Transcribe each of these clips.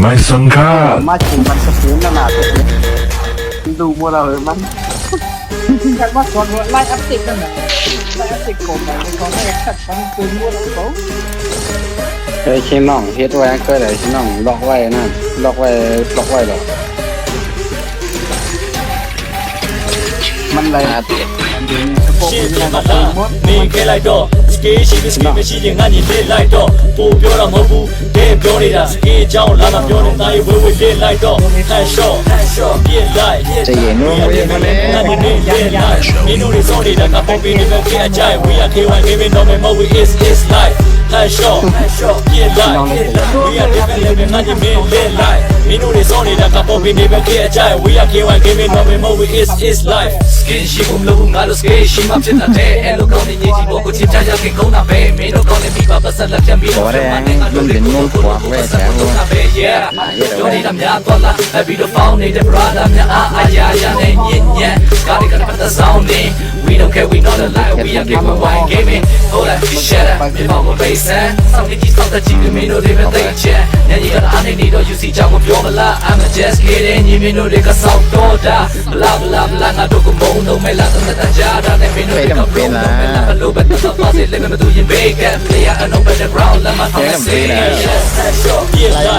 my sankhar macam macam mana nak Hindu mula memang. Kan mas kon lai update kan. Lai update kon lah. Kon lai kat kan tu mula tu. เคยชิมองเฮ็ดไว้เคยเลยชิมองล็อกไว้นั่นล็อกไว้ล็อกไว้หรอมันเลยอัปเดต ရှင်းပြမလားနေခဲ့လိုက်တော့စကေးရှိပြီးစကေးမရှိရင်ငါညင်လေးလိုက်တော့ပိုပြောတာမဟုတ်ဘူးတဲပြောနေတာစကေးကြောင်းလာတာပြောနေတာရေဝဲဝဲလေးလိုက်တော့ hand shot hand shot ပြစ်လိုက်တရေနိုးဝဲမလဲငါညင်လေးပြစ်လိုက်မင်းတို့တွေစောနေတာကပုံပေးနေတော့ပြအကြိုက် we are k1 gaming no more we is is life ဟန်ရှော့ဟန်ရှော့ပြစ်လိုက် we are different level ငါညီလေးလေးလိုက်မင်းတို့တွေစောနေတာကပုံပြီးနေပဲကြအကြိုက် we are K1 gaming no more we is is life skin ရှိဖို့မလို့ငါတို့ skin ရှိမှဖြစ်တဲ့အဲ့လိုကောင်းတဲ့ညီကြီးဘောကိုချစ်ကြကြခင်ကောင်းတာပဲမင်းတို့ကောင်းတဲ့မိဘပတ်ဆက်လက်ပြန်ပြီးတော့ yeah ပြောနေတာများတော့လားအပြီးတော့ found နေတဲ့ brother များအားအရာရာနဲ့ညင်ညံ ကားတွေကပတ်သက်ဆောင်နေ we don't care we not alive we are people wine gaming hold up shut up မြေပေါ်ကို base ဆောင်းကြည့်ဆောင်းတဲ့ကြည့်မင်းတို့တွေပဲသိချင်ညညီကအားနေနေတော့ you see ကြောင့်ပြောမလား I'm just kidding ညီမင်းတို့တွေကဆောက်တော့တာ blah blah blah ငါတို့ကမုန်းတော့မဲလားတဲ့တကြားတာနဲ့မင်းတို့တွေကဘလို့ပဲတော့ပါစေလည်းမတူရင် bake player and on the ground လက်မထောင်စေ Yeah, like, we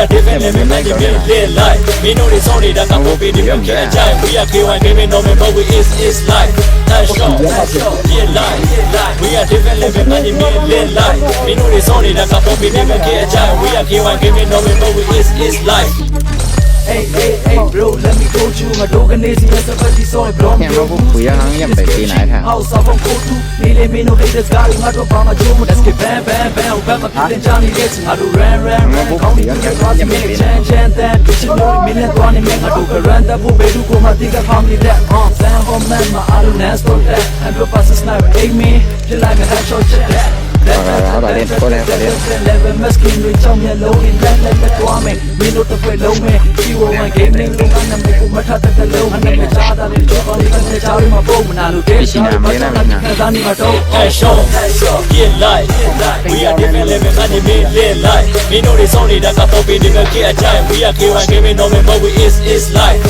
are different and we might give it lit life Me know this only that I'm hoping if you can't We are KY gaming on me but we is is life. Nice show, nice show, lit life We are different and we might give it life Me know this only that I'm hoping if you can't We are KY gaming on me but we is is life. hey hey hey bro let me go to ငါတို့ကနေစီရဲ့စပတ်ဒီဆိုဘလောင်းမျိုးကိုရအောင်ရပဲပေးနိုင်တာ house of go to နေလေမင်းတို့ haters ကလည်းငါတို့ပေါင်းတာဂျိုးမ let's get bam bam bam ဘယ်မှာဖြစ်တဲ့ Johnny Let's ငါတို့ ran ran ran ကောင်းတယ်ငါတို့ရမယ်ချမ်းချမ်းတဲ့ဒီချစ်လို့မင်းနဲ့တော့နေမယ်ငါတို့ run တဲ့ဖို့ဘယ်သူကမှတိက family that on plan for man မအားလုံး nest for that 100% sniper aim me ဖြစ်လိုက်ငါတို့ shot that ဟုတ်ပါဘူးဟုတ်ပါဘူး level masking တွေချောင်းမျက်လုံးနဲ့လက်လက်လက်သွားမယ်မင်းတို့တစ်ဖွဲ့လုံးမဲ့ P1 gaming လုံးအနမေကိုမထတဲ့တလုံးအနမေချားတာတွေတော့ဒီကနေချားရမှာပုံမနာလို့တဲ့ရှိနာမင်းနာမင်းနာသာနေမှာတော့ action get light we are different level ကနေမင်း lit light မင်းတို့တွေစောင်းနေတာကပေါ်ပြီးဒီကကြအကြိုင် we are K1 gaming no man but we is is life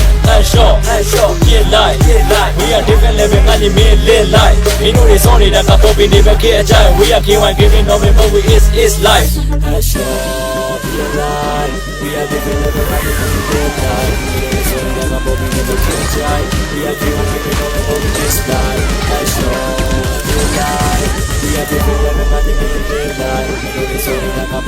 living only midlife. He know this only that got never get a child. We are K1 giving no more, we is is life. Hush up, be alive. We are living living only midlife. We are K1 giving no me, but we is life.